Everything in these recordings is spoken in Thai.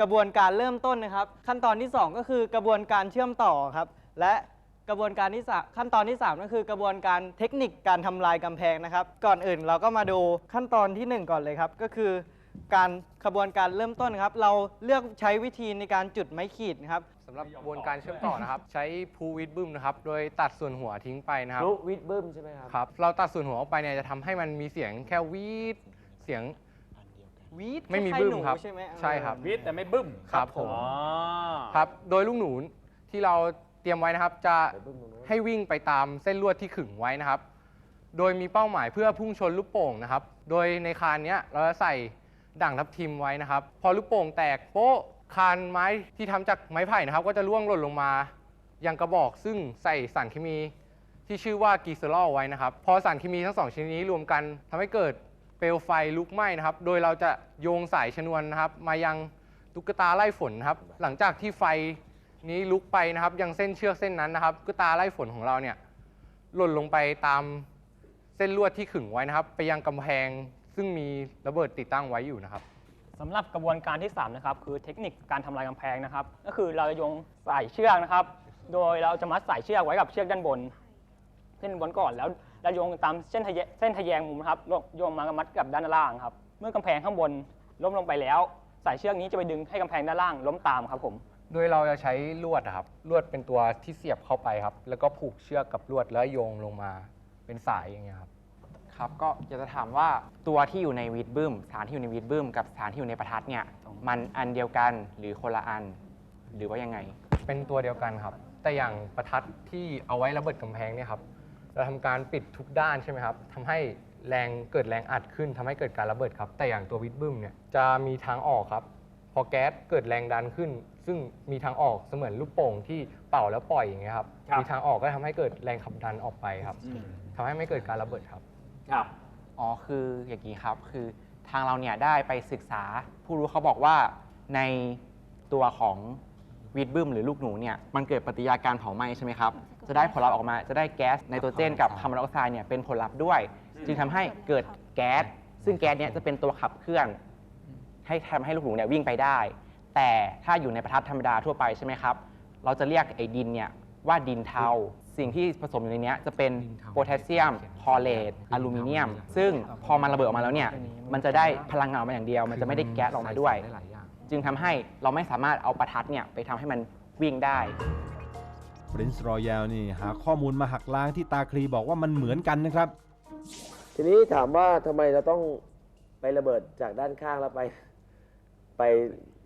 กระบวนการเริ่มต้นนะครับ ขั้นตอนที่ 2 ก็คือกระบวนการเชื่อมต่อครับ และกระบวนการที่สามขั้นตอนที่ 3 ก็คือกระบวนการเทคนิคการทำลายกำแพงนะครับ ก่อนอื่นเราก็มาดูขั้นตอนทีหนึ่1 ก่อนเลยครับ ก็คือ การกระบวนการเริ่มต้นครับ เราเลือกใช้วิธีในการจุดไม้ขีดนะครับสำหรับกระบวนการเชื่อมต่อนะครับ ใช้พูวิดบึ้มนะครับโดยตัดส่วนหัวทิ้งไปนะครับ รู้วิดบึ้มใช่ไหมครับ ครับ เราตัดส่วนหัวออกไปเนี่ยจะทำให้มันมีเสียงแค่วีดเสียง วีดไม่มีคล้ายๆบึ้มหนูครับใช่ไหมใช่ครับ วิทย์แต่ไม่บึ้มครับผม อ๋อครับ โดยลูกหนูที่เราเตรียมไว้นะครับ จะไปบึ้มตรงนู้นให้วิ่งไปตามเส้นลวดที่ขึงไว้นะครับ โดยมีเป้าหมายเพื่อพุ่งชนลูกโป่งนะครับ โดยในคานเนี้ยเราจะใส่ด่างทับทิมไว้นะครับ พอลูกโป่งแตกโป๊ะคานไม้ที่ทำจากไม้ไผ่นะครับ ก็จะร่วงหล่นลงมายังกระบอกซึ่งใส่สารเคมีที่ชื่อว่ากีเซอรอลไว้นะครับ พอสารเคมีทั้งสองชนิดนี้รวมกันทำให้เกิด เปลวไฟลุกไหม้นะครับ โดยเราจะโยงสายชนวนนะครับ มายังตุ๊กตาไล่ฝนนะครับ หลังจากที่ไฟนี้ลุกไปนะครับ ยังเส้นเชือกเส้นนั้นนะครับตุ๊กตาไล่ฝนของเราเนี่ยหล่นลงไปตามเส้นลวดที่ขึงไว้นะครับ ไปยังกำแพงซึ่งมีระเบิดติดตั้งไว้อยู่นะครับสำหรับกระบวนการที่ 3 นะครับ คือเทคนิคการทำลายกำแพงนะครับ ก็คือเราจะโยงสายเชือกนะครับ โดยเราจะมัดสายเชือกไว้กับเชือกด้านบนเส้นบนก่อนแล้ว เราโยงตามเส้นทะแยเส้นทะแยงมุมนะครับโยงมากับมัดกับด้านล่างครับ เมื่อกำแพงข้างบนล้มลงไปแล้ว สายเชือกนี้จะไปดึงให้กำแพงด้านล่างล้มตามครับผม โดยเราจะใช้ลวดนะครับลวดเป็นตัวที่เสียบเข้าไปครับ แล้วก็ผูกเชือกกับลวดแล้วโยงลงมาเป็นสายอย่างเงี้ยครับ ครับก็อยากจะถามว่าตัวที่อยู่ในวีดบึ้มสารที่อยู่ในวีดบึ้มกับสารที่อยู่ในประทัดเนี่ยมันอันเดียวกันหรือคนละอัน หรือว่ายังไง เป็นตัวเดียวกันครับ แต่อย่างประทัดที่เอาไว้ระเบิดกำแพงเนี่ยครับ เราทำการปิดทุกด้านใช่ไหมครับทำให้แรงเกิดแรงอัดขึ้นทำให้เกิดการระเบิดครับ แต่อย่างตัววิดบึ้มเนี่ยจะมีทางออกครับ พอแก๊สเกิดแรงดันขึ้น ซึ่งมีทางออกเสมือนลูกโป่งที่เป่าแล้วปล่อยอย่างเงี้ยครับครับ มีทางออกก็ทำให้เกิดแรงขับดันออกไปครับทำให้ไม่เกิดการระเบิดครับ ครับ อ๋อคืออย่างนี้ครับคือทางเราเนี่ยได้ไปศึกษา ผู้รู้เขาบอกว่าในตัวของวีดบึ้มหรือลูกหนูเนี่ยมันเกิดปฏิกิริยาการเผาไหม้ใช่ไหมครับ จะได้ผลลัพธ์ออกมาจะได้แก๊สไนโตรเจนกับคาร์บอนไดออกไซด์เนี่ยเป็นผลลัพธ์ด้วย จึงทำให้เกิดแก๊สซึ่งแก๊สเนี่ยจะเป็นตัวขับเคลื่อน ให้ทำให้ลูกหนูเนี่ยวิ่งไปได้ แต่ถ้าอยู่ในประทัดธรรมดาทั่วไปใช่ไหมครับ เราจะเรียกไอ้ดินเนี่ยว่าดินเทา สิ่งที่ผสมอยู่ในเนี้ยจะเป็นดินเทาโพแทสเซียมคลอเรตอลูมิเนียม ซึ่งพอมันระเบิดออกมาแล้วเนี่ยมันจะได้พลังงานออกมาอย่างเดียว มันจะไม่ได้แก๊สออกมาด้วยหลายอย่าง จึงทำให้เราไม่สามารถเอาประทัดเนี่ยไปทำให้มันวิ่งได้ Prince Royal นี่หาข้อมูลมาหักล้างที่ตาคลีบอกว่ามันเหมือนกันนะครับ ทีนี้ถามว่าทำไมเราต้องไประเบิดจากด้านข้างแล้วไป ไป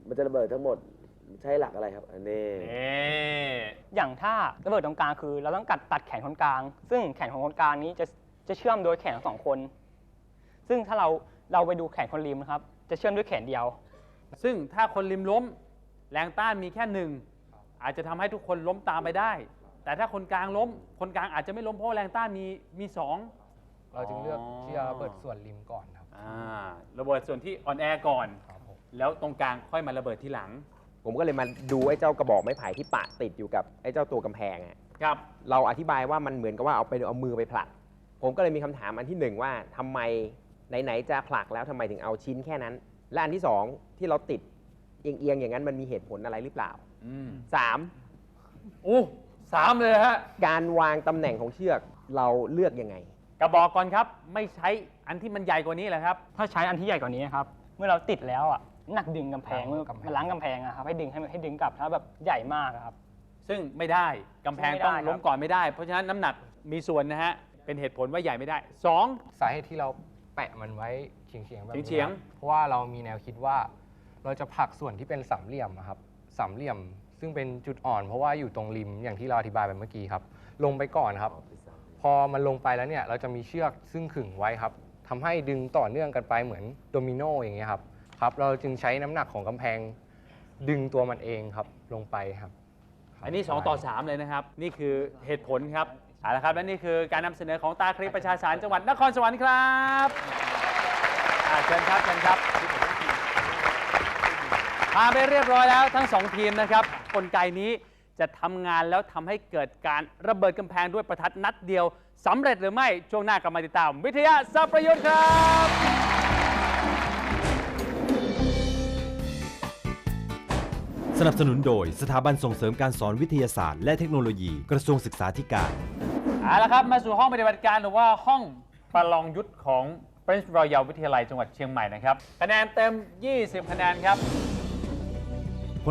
มันจะระเบิดทั้งหมดใช้หลักอะไรครับ อันนี้นี่อย่างถ้าระเบิดตรงกลางคือ เราต้องกัดตัดแขนคนกลาง ซึ่งแขนของคนกลางนี้จะจะเชื่อมโดยแขนทั้งสองคน ซึ่งถ้าเราเราไปดูแขนคนริมนะครับ จะเชื่อมด้วยแขนเดียว ซึ่งถ้าคนริมล้ม แรงต้านมีแค่หนึ่ง อาจจะทำให้ทุกคนล้มตามไปได้ แต่ถ้าคนกลางล้ม คนกลางอาจจะไม่ล้มเพราะว่าแรงต้านมีมีสอง เราจึงเลือกที่จะระเบิดส่วนริมก่อนครับ อ่าระเบิดส่วนที่อ่อนแอก่อน ครับผม แล้วตรงกลางค่อยมาระเบิดทีหลัง ผมก็เลยมาดูไอ้เจ้ากระบอกไม้ไผ่ที่ปะติดอยู่กับไอ้เจ้าตัวกำแพงอะครับ เราอธิบายว่ามันเหมือนกับว่าเอาไปเอามือไปผลัก ผมก็เลยมีคำถามอันที่หนึ่งว่าทำไมไหนๆจะผลักแล้วทำไมถึงเอาชิ้นแค่นั้น และอันที่สองที่เราติดเอียงๆอย่างนั้นมันมีเหตุผลอะไรหรือเปล่าอืม สามอู้สามเลยฮะการวางตำแหน่งของเชือกเราเลือกยังไง กระบอกก่อนครับ ไม่ใช้อันที่มันใหญ่กว่านี้แหละครับ ถ้าใช้อันที่ใหญ่กว่านี้ครับ เมื่อเราติดแล้วอะน้ำหนักดึงกำแพงล้างกำแพงมันล้างกำแพงอะครับให้ดึงให้ให้ดึงกลับถ้าแบบใหญ่มากอะครับ ซึ่งไม่ได้กำแพงไม่ได้ต้องครับล้มก่อนไม่ได้ เพราะฉะนั้นน้ำหนักมีส่วนนะฮะเป็นเหตุผลว่าใหญ่ไม่ได้สองสาเหตุที่เราแปะมันไว้เฉียงๆแบบนี้เฉียงครับเพราะว่าเรามีแนวคิดว่า เราจะผลักส่วนที่เป็นสามเหลี่ยมอะครับ สามเหลี่ยม ซึ่งเป็นจุดอ่อนเพราะว่าอยู่ตรงริมอย่างที่เราอธิบายไปเมื่อกี้ครับ ลงไปก่อนครับ พอมันลงไปแล้วเนี่ยเราจะมีเชือกซึ่งขึงไว้ครับทำให้ดึงต่อเนื่องกันไปเหมือนโดมิโนอย่างเงี้ยครับครับ เราจึงใช้น้ำหนักของกำแพง ดึงตัวมันเองครับลงไปครับครับอันนี้ 2 ต่อ 3 เลยนะครับ นี่คือเหตุผลครับเอาละครับ และนี่คือการนำเสนอของตาคลิปประชาสารจังหวัดนครสวรรค์ครับอ่าเชิญครับเชิญครับ พาไปเรียบร้อยแล้วทั้ง2ทีมนะครับกลไกนี้จะทำงานแล้วทำให้เกิดการระเบิดกำแพงด้วยประทัดนัดเดียวสำเร็จหรือไม่ช่วงหน้ากลับมาติดตาม วิทยาสัพประยุทธ์ครับสนับสนุนโดยสถาบันส่งเสริมการสอนวิทยาศาสตร์และเทคโนโลยีกระทรวงศึกษาธิการ เอาละครับ มาสู่ห้องปฏิบัติการหรือว่าห้องประลองยุทธของ Prince Royal วิทยาลัยจังหวัดเชียงใหม่นะครับคะแนนเต็ม 20 คะแนนครับผ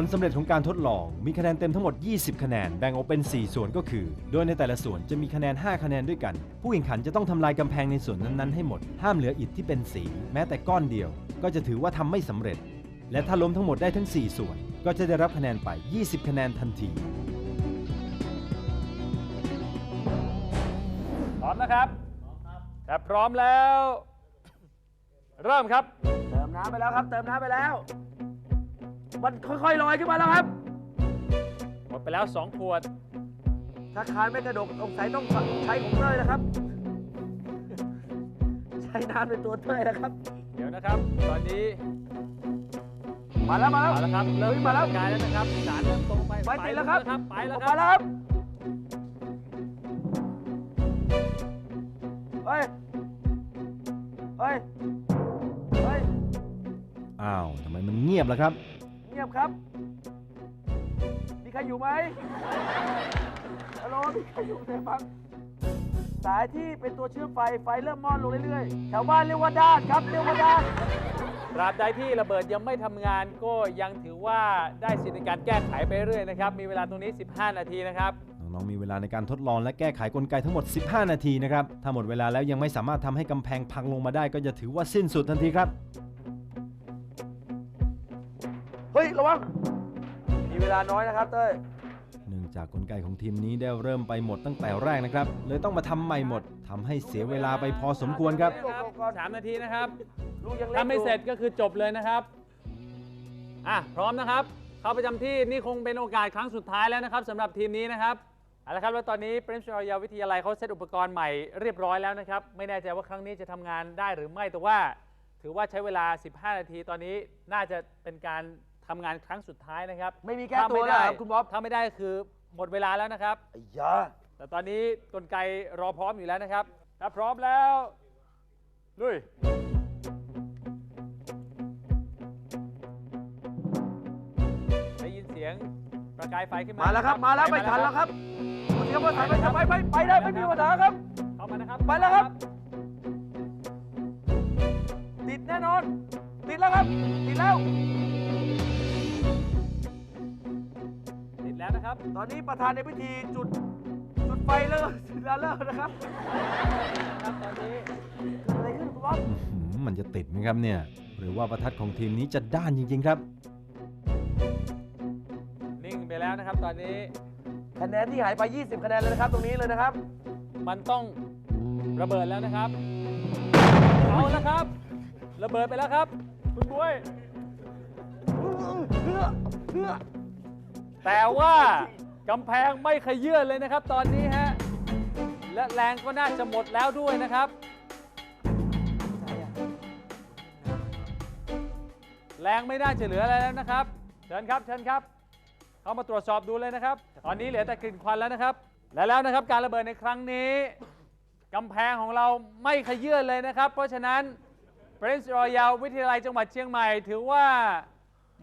ลสำเร็จของการทดลองมีคะแนนเต็มทั้งหมด 20 คะแนน แบ่งออกเป็น 4 ส่วนก็คือ โดยในแต่ละส่วนจะมีคะแนน 5 คะแนนด้วยกัน ผู้แข่งขันจะต้องทำลายกำแพงในส่วนนั้นๆให้หมด ห้ามเหลืออิฐที่เป็นสี แม้แต่ก้อนเดียว ก็จะถือว่าทำไม่สำเร็จ และถ้าล้มทั้งหมดได้ทั้ง 4 ส่วน ก็จะได้รับคะแนนไป 20 คะแนนทันทีพร้อมนะครับถ้าพร้อมแล้ว เริ่มครับ เติมน้ำไปแล้วครับ เติมน้ำไปแล้ว มันค่อยๆลอยขึ้นมาแล้วครับ หมดไปแล้ว 2 ขวด ถ้าคานไม่กระดกสงสัยต้องใช้ของเต้ยนะครับ ใช้น้ำเป็นตัวเต้ยนะครับ เดี๋ยวนะครับ ตอนนี้มาแล้วมาแล้วเอาละครับเริ่มเฮ้ยมาแล้วกายแล้วนะครับสารเริ่มตรงไปไปติดแล้วครับไปแล้วออกครัมาบแล้วครับเฮ้ยเฮ้ยเฮ้ยอ้าวทำไมมันเงียบล่ะครับเงียบครับ มีใครอยู่ไหมฮัลโหลมีใครอยู่ไหมบ้างสายที่เป็นตัวเชื่อมไฟ ไฟเริ่มมอดลงเรื่อยๆ แถวบ้านเรียกว่าด้านครับ เรียกว่าด้านตราบใดที่ระเบิดยังไม่ทำงานก็ยังถือว่าได้สิทธิในการแก้ไขไปเรื่อยนะครับ มีเวลาตรงนี้ 15 นาทีนะครับ น้องๆมีเวลาในการทดลองและแก้ไขกลไกทั้งหมด 15 นาทีนะครับ ถ้าหมดเวลาแล้วยังไม่สามารถทำให้กำแพงพังลงมาได้ ก็จะถือว่าสิ้นสุดทันทีครับเฮ้ยระวังมีเวลาน้อยนะครับเต้ยเนื่องจากกลไกของทีมนี้ได้เริ่มไปหมดตั้งแต่แรกนะครับ เลยต้องมาทำใหม่หมดทำให้เสียเวลาไปพอสมควรครับสามนาทีนะครับลูกยังเล็กถ้าไม่อยู่เสร็จก็คือจบเลยนะครับ อะ พร้อมนะครับ เข้าประจำที่นี่คงเป็นโอกาสครั้งสุดท้ายแล้วนะครับสำหรับทีมนี้นะครับเอาละครับแล้วตอนนี้ Prince Royal วิทยาลัยเขาเซตอุปกรณ์ใหม่เรียบร้อยแล้วนะครับ ไม่แน่ใจว่าครั้งนี้จะทำงานได้หรือไม่แต่ว่า ถือว่าใช้เวลา 15 นาทีตอนนี้น่าจะเป็นการ ทำงานครั้งสุดท้ายนะครับไม่มีแก้ถ้าตัวไม่แล้วได้ครับคุณบ๊อบถ้าไม่ได้คือหมดเวลาแล้วนะครับ ไอ้ยาแต่ตอนนี้กลไกรอพร้อมอยู่แล้วนะครับ ถ้าพร้อมแล้วลุยได้ยินเสียงประกายไฟขึ้นมามาแล้วครับมาแล้วไม่ทันแล้วครับคุณเดี๋ยวมาทันไปไปไปไปได้ไม่มีปัญหาครับ เข้ามานะครับไปแล้วครับ ติดแน่นอน ติดแล้วครับ ติดแล้ว แล้วนะครับ ตอนนี้ประธานในพิธีจุดจุดไฟเลิกจุดแล้วเลิกนะครับครับตอนนี้เกิดอะไรขึ้นคุณบ๊อบอื้อหือมันจะติดไหมครับเนี่ย หรือว่าประทัดของทีมนี้จะด้านจริง ๆ ครับ นิ่งไปแล้วนะครับ ตอนนี้คะแนนที่หายไป 20 คะแนนเลยนะครับ ตรงนี้เลยนะครับ มันต้องระเบิดแล้วนะครับ เอาแล้วครับ ระเบิดไปแล้วครับ คุณบุ้ย แต่ว่ากำแพงไม่ขยื่นเลยนะครับ ตอนนี้ฮะ และแรงก็น่าจะหมดแล้วด้วยนะครับ แรงไม่น่าจะเหลืออะไรแล้วนะครับ เชิญครับ เชิญครับ เข้ามาตรวจสอบดูเลยนะครับ ตอนนี้เหลือแต่กลิ่นควันแล้วนะครับ และแล้วนะครับการระเบิดในครั้งนี้กำแพงของเราไม่ขยื่นเลยนะครับ เพราะฉะนั้น Prince Royal วิทยาลัยจังหวัดเชียงใหม่ ถือว่า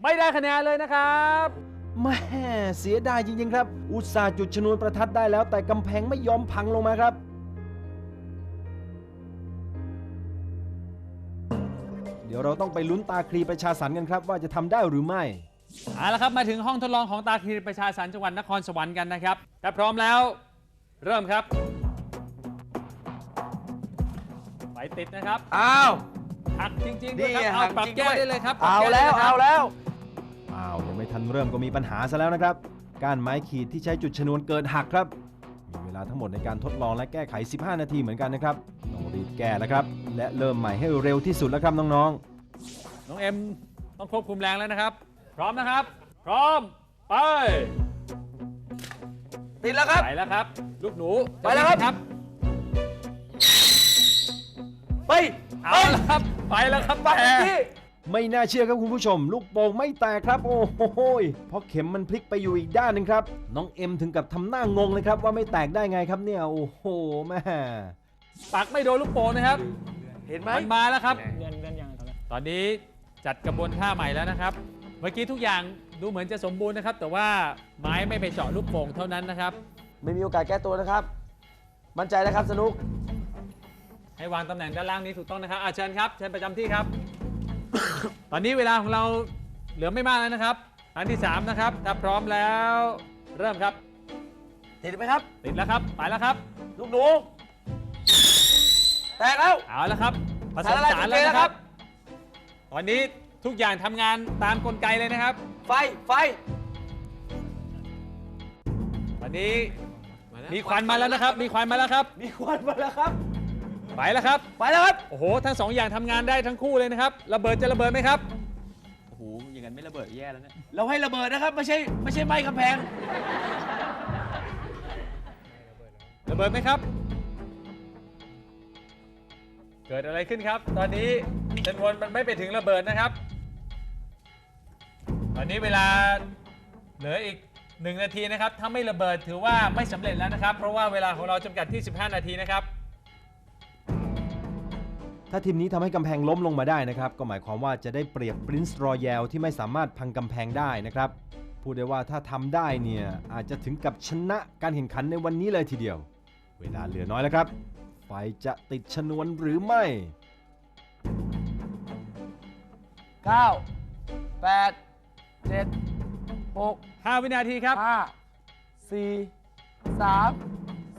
ไม่ได้คะแนนเลยนะครับ แม่เสียดายจริงๆครับ อุตส่าห์จุดชนวนประทัดได้แล้ว แต่กำแพงไม่ยอมพังลงมาครับ เดี๋ยวเราต้องไปลุ้นตาคลีประชาสันกันครับ ว่าจะทำได้หรือไม่ เอาละครับมาถึงห้องทดลองของตาคลีประชาสรรค์จังหวัดนครสวรรค์กันนะครับถ้าพร้อมแล้ว เริ่มครับไฟติดนะครับอ้าว หักจริงๆด้วยครับนี่เอาหักปรับจริงแก้ด้วย ได้เลยครับปรับเอาก้แล้วได้ยครับ เอาแล้วอ้าวยังไม่ ทันเริ่มก็มีปัญหาซะแล้วนะครับก้านไม้ขีดที่ใช้จุดชนวนเกิดหักครับ มีเวลาทั้งหมดในการทดลองและแก้ไข 15 นาทีเหมือนกันนะครับต้องรีบแก้แล้วครับ และเริ่มใหม่ให้เร็วที่สุดแล้วครับน้องน้องเอ็มต้องควบคุมแรงแล้วนะครับ พร้อมนะครับ พร้อมไปติดแล้วครับ ไปแล้วครับ ลูกหนูไปแล้วครับจะวิ่งครับไปเอาละครับ ไปแล้วครับไปแต่ที่ๆ ไม่น่าเชื่อครับคุณผู้ชม ลูกโป่งไม่แตกครับ โอ้โหยเพราะเข็มมันพลิกไปอยู่อีกด้านหนึ่งครับ น้องเอ็มถึงกับทำหน้างงเลยครับ ว่าไม่แตกได้ไงครับเนี่ยโอ้โหแม่ปักไม่โดนลูกโป่งนะครับ เห็นไหมมันมาแล้วครับ เลื่อนเลื่อนยังไงตอนนี้ตอนนี้จัดกระบวนท่าใหม่แล้วนะครับ เมื่อกี้ทุกอย่างดูเหมือนจะสมบูรณ์นะครับ แต่ว่าไม้ไม่ไปเจาะลูกโป่งเท่านั้นนะครับ ไม่มีโอกาสแก้ตัวนะครับ มั่นใจนะครับสนุก ให้วางตำแหน่งด้านล่างนี้ถูกต้องนะครับอาเชิญครับเชิญประจำที่ครับ ตอนนี้เวลาของเราเหลือไม่มากแล้วนะครับครั้งที่ 3 นะครับ ถ้าพร้อมแล้ว เริ่มครับ ติดไหมครับ ติดแล้วครับ ไปแล้วครับ ลูกหนูแตกแล้ว เอาแล้วครับผสมสารละสารจุดแล้วเจนะนะคครัรับบตอนนี้ทุกอย่างทำงานตามกลไกเลยนะครับ ไฟ ไฟ ตอนนี้มีควันมาแล้วนะครับ มีควันมาแล้วครับ มีควันมาแล้วครับ ไปแล้วครับ ไปแล้วครับ โอ้โห ทั้งสองอย่างทำงานได้ทั้งคู่เลยนะครับ ระเบิดจะระเบิดไหมครับ โอ้โห อย่างนั้นไม่ระเบิดแย่แล้วเนี่ย เราให้ระเบิดนะครับ ไม่ใช่ไม่ใช่ไหม้กำแพง ระเบิดไหมครับ เกิดอะไรขึ้นครับ ตอนนี้เซนวนมันไม่ไปถึงระเบิดนะครับ ตอนนี้เวลาเหลืออีก 1 นาทีนะครับ ถ้าไม่ระเบิดถือว่าไม่สำเร็จแล้วนะครับ เพราะว่าเวลาของเราจำกัดที่ 15 นาทีนะครับ ถ้าทีมนี้ทำให้กำแพงล้มลงมาได้นะครับ ก็หมายความว่าจะได้เปรียบ Prince Royal ที่ไม่สามารถพังกำแพงได้นะครับ พูดได้ว่าถ้าทำได้เนี่ย อาจจะถึงกับชนะการแข่งขันในวันนี้เลยทีเดียว เวลาเหลือน้อยแล้วครับ ไฟจะติดชนวนหรือไม่ 9 8 7 6 5 วินาทีครับ 5 4 3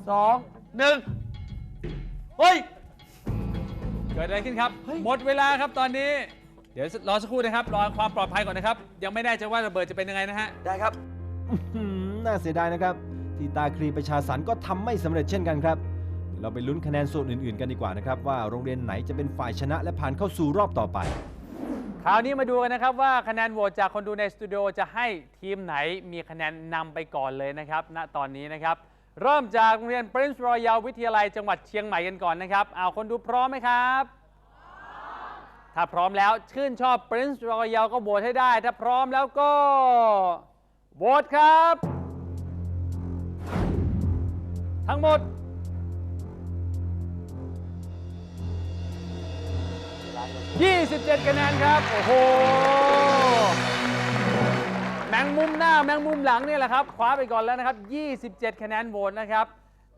2 1 เฮ้ย เกิดอะไรขึ้นครับเฮ้ยหมดเวลาครับตอนนี้ เดี๋ยวรอสักครู่นะครับ รอความปลอดภัยก่อนนะครับ ยังไม่แน่ใจว่าระเบิดจะเป็นยังไงนะฮะ ได้ครับ อื้อหือน่าเสียดายนะครับ ที่ตาคลีประชาสรรค์ก็ทำไม่สำเร็จเช่นกันครับเดี๋ยวเราไปลุ้นคะแนนส่วนอื่นๆกันดีกว่านะครับว่าโรงเรียนไหนจะเป็นฝ่ายชนะและผ่านเข้าสู่รอบต่อไป คราวนี้มาดูกันนะครับว่าคะแนนโหวตจากคนดูในสตูดิโอจะให้ทีมไหนมีคะแนนนำไปก่อนเลยนะครับ ณตอนนี้นะครับ เริ่มจากโรงเรียน Prince Royal วิทยาลัยจังหวัดเชียงใหม่กันก่อนนะครับเอาคนดูพร้อมไหมครับ ถ้าพร้อมแล้วชื่นชอบ Prince Royal ก็โหวตให้ได้ ถ้าพร้อมแล้วก็โหวตครับ ทั้งหมด 27คะแนนครับ โอ้โห งมุมหลังเนี่ยแหละครับคว้าไปก่อนแล้วนะครับ 27 คะแนนโหวตนะครับ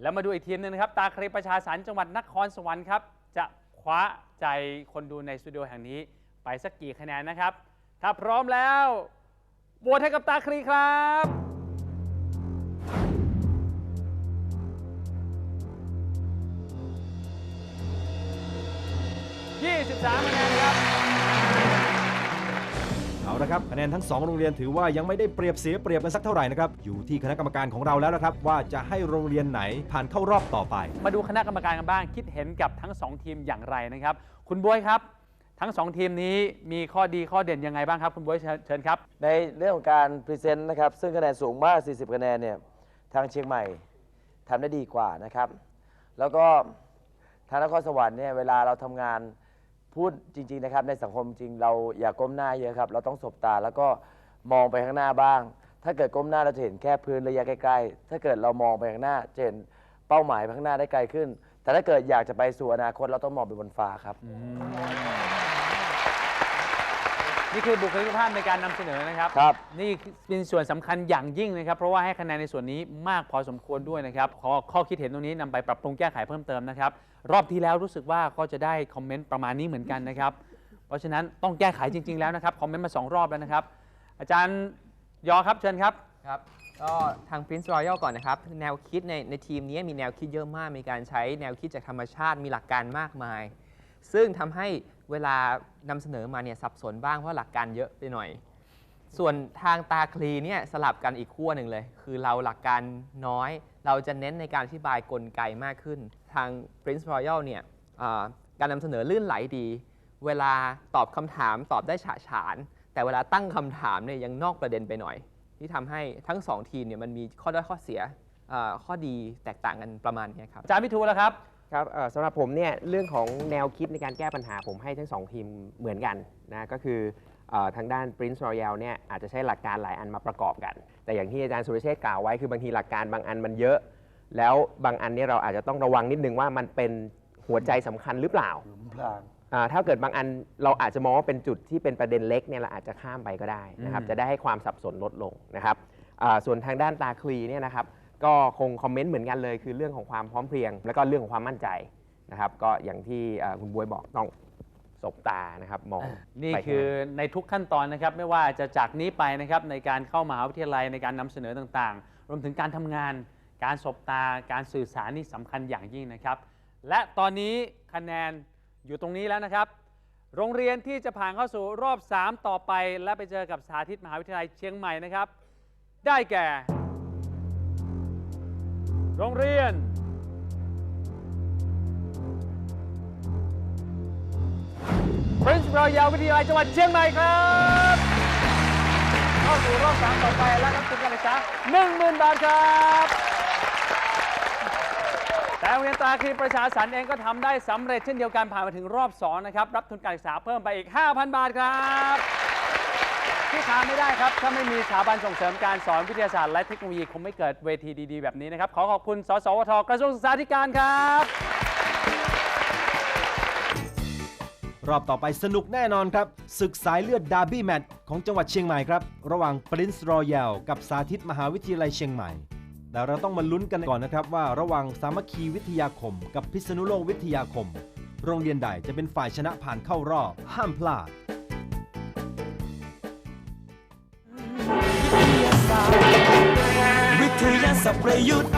แล้วมาดูอีกทีมหนึงนะครับ ตาคลีประชาสรรจังหวัดนครสวรรค์ครับ จะคว้าใจคนดูในสตูดิโอแห่งนี้ ไปสักกี่คะแนนนะครับ ถ้าพร้อมแล้วโหวตให้กับตาคลีครับ 23คะแนน ครับเอาละครับคะแนนทั้ง 2 โรงเรียนถือว่ายังไม่ได้เปรียบเสียเปรียบกันสักเท่าไหร่นะครับอยู่ที่คณะกรรมการของเราแล้วนะครับว่าจะให้โรงเรียนไหนผ่านเข้ารอบต่อไป มาดูคณะกรรมการกันบ้างคิดเห็นกับทั้ง 2 ทีมอย่างไรนะครับ คุณบวยครับ ทั้ง 2 ทีมนี้มีข้อดีข้อเด่นยังไงบ้างครับ คุณบวยเชิญเชิญครับ ในเรื่องของการพรีเซนต์นะครับ ซึ่งคะแนนสูงมาก 40 คะแนนเนี่ยทางเชียงใหม่ทำได้ดีกว่านะครับ แล้วก็ทางนครสวรรค์เนี่ยเวลาเราทำงาน พูดจริง ๆนะครับ ในสังคมจริงเราอย่าก้มหน้าเยอะครับ เราต้องสบตาแล้วก็มองไปข้างหน้าบ้าง ถ้าเกิดก้มหน้าเราจะเห็นแค่พื้นระยะใกล้ๆ ถ้าเกิดเรามองไปข้างหน้าจะเห็นเป้าหมายไปข้างหน้าได้ไกลขึ้น แต่ถ้าเกิดอยากจะไปสู่อนาคตเราต้องมองไปบนฟ้าครับ นี่คือบุคลิกภาพในการนำเสนอนะครับครับ นี่เป็นส่วนสำคัญอย่างยิ่งนะครับ เพราะว่าให้คะแนนในส่วนนี้มากพอสมควรด้วยนะครับ ขอข้อคิดเห็นตรงนี้นำไปปรับปรุงแก้ไขเพิ่มเติมนะครับ รอบที่แล้วรู้สึกว่าก็จะได้คอมเมนต์ประมาณนี้เหมือนกันนะครับ เพราะฉะนั้นต้องแก้ไขจริง ๆ แล้วนะครับ คอมเมนต์มาสองรอบแล้วนะครับ อาจารย์ยอครับเชิญครับ ครับก็ทาง Prince Royal ก่อนนะครับ แนวคิดในในทีมนี้มีแนวคิดเยอะมาก มีการใช้แนวคิดจากธรรมชาติมีหลักการมากมาย ซึ่งทำให้เวลานำเสนอมาเนี่ยสับสนบ้างเพราะหลักการเยอะไปหน่อย ส่วนทางตาคลีเนี่ยสลับกันอีกขั้วหนึ่งเลย คือเราหลักการน้อย เราจะเน้นในการอธิบายกลไกมากขึ้น ทาง Prince Royal เนี่ยอ่าการนำเสนอลื่นไหลดี เวลาตอบคำถามตอบได้ฉะฉาน แต่เวลาตั้งคำถามเนี่ยยังนอกประเด็นไปหน่อย ที่ทำให้ทั้งสองทีมเนี่ยมันมีข้อด้อยข้อเสียอ่าข้อดีแตกต่างกันประมาณเนี้ยครับอาจารย์พิทูลแล้วครับครับเอ่อสำหรับผมเนี่ยเรื่องของแนวคิดในการแก้ปัญหาผมให้ทั้งสองทีมเหมือนกันนะก็คือเออ ทางด้าน Prince Royal เนี่ยอาจจะใช้หลักการหลายอันมาประกอบกัน แต่อย่างที่อาจารย์สุรเชษฐ์กล่าวไว้คือบางทีหลักการบางอันมันเยอะ แล้วบางอันเนี่ยเราอาจจะต้องระวังนิดนึงว่ามันเป็นหัวใจสำคัญหรือเปล่าอ่าถ้าเกิดบางอันเราอาจจะมองว่าเป็นจุดที่เป็นประเด็นเล็กเนี่ยเราอาจจะข้ามไปก็ได้นะครับอืมจะได้ให้ความสับสนลดลงนะครับอ่าส่วนทางด้านตาคลีเนี่ยนะครับก็คงคอมเมนต์เหมือนกันเลย คือเรื่องของความพร้อมเพรียง แล้วก็เรื่องของความมั่นใจนะครับก็อย่างที่อ่าคุณบวยบอกต้อง สบตานะครับมองนี่ไปข้างหา คือในทุกขั้นตอนนะครับ ไม่ว่าจะจากนี้ไปนะครับในการเข้ามหาวิทยาลัยในการนำเสนอต่างๆ รวมถึงการทำงาน การสบตา การสื่อสารนี่สำคัญอย่างยิ่งนะครับ และตอนนี้คะแนนอยู่ตรงนี้แล้วนะครับ โรงเรียนที่จะผ่านเข้าสู่รอบ 3 ต่อไป และไปเจอกับสาธิตมหาวิทยาลัยเชียงใหม่นะครับ ได้แก่ โรงเรียน Prince Royal วิทยาลัยจังหวัดเชียงใหม่ครับเข้าสู่รอบสามต่อไปและรับทุนการศึกษา10,000บาทครับแต่โรงเรียนตาคลีประชาสรรค์เองก็ทำได้สำเร็จเช่นเดียวกันผ่านมาถึงรอบ2นะครับ รับทุนการศึกษาเพิ่มไปอีก 5,000 บาทครับ ที่ขาดไม่ได้ครับ ถ้าไม่มีสถาบันส่งเสริมการสอนวิทยาศาสตร์และเทคโนโลยีคงไม่เกิดเวทีดี ๆ แบบนี้นะครับ ขอขอบคุณ สสวทกระทรวงศึกษาธิการครับ รอบต่อไปสนุกแน่นอนครับ ศึกสายเลือดดาร์บี้แมตช์ของจังหวัดเชียงใหม่ครับ ระหว่าง Prince Royal กับสาธิตมหาวิทยาลัยเชียงใหม่ แต่เราต้องมาลุ้นกันก่อนนะครับว่าระหว่างสามัคคีวิทยาคม กับพิษณุโลกวิทยาคม โรงเรียนใดจะเป็นฝ่ายชนะผ่านเข้ารอบห้ามพลาดวิทยาศาสตร์ประยุกต์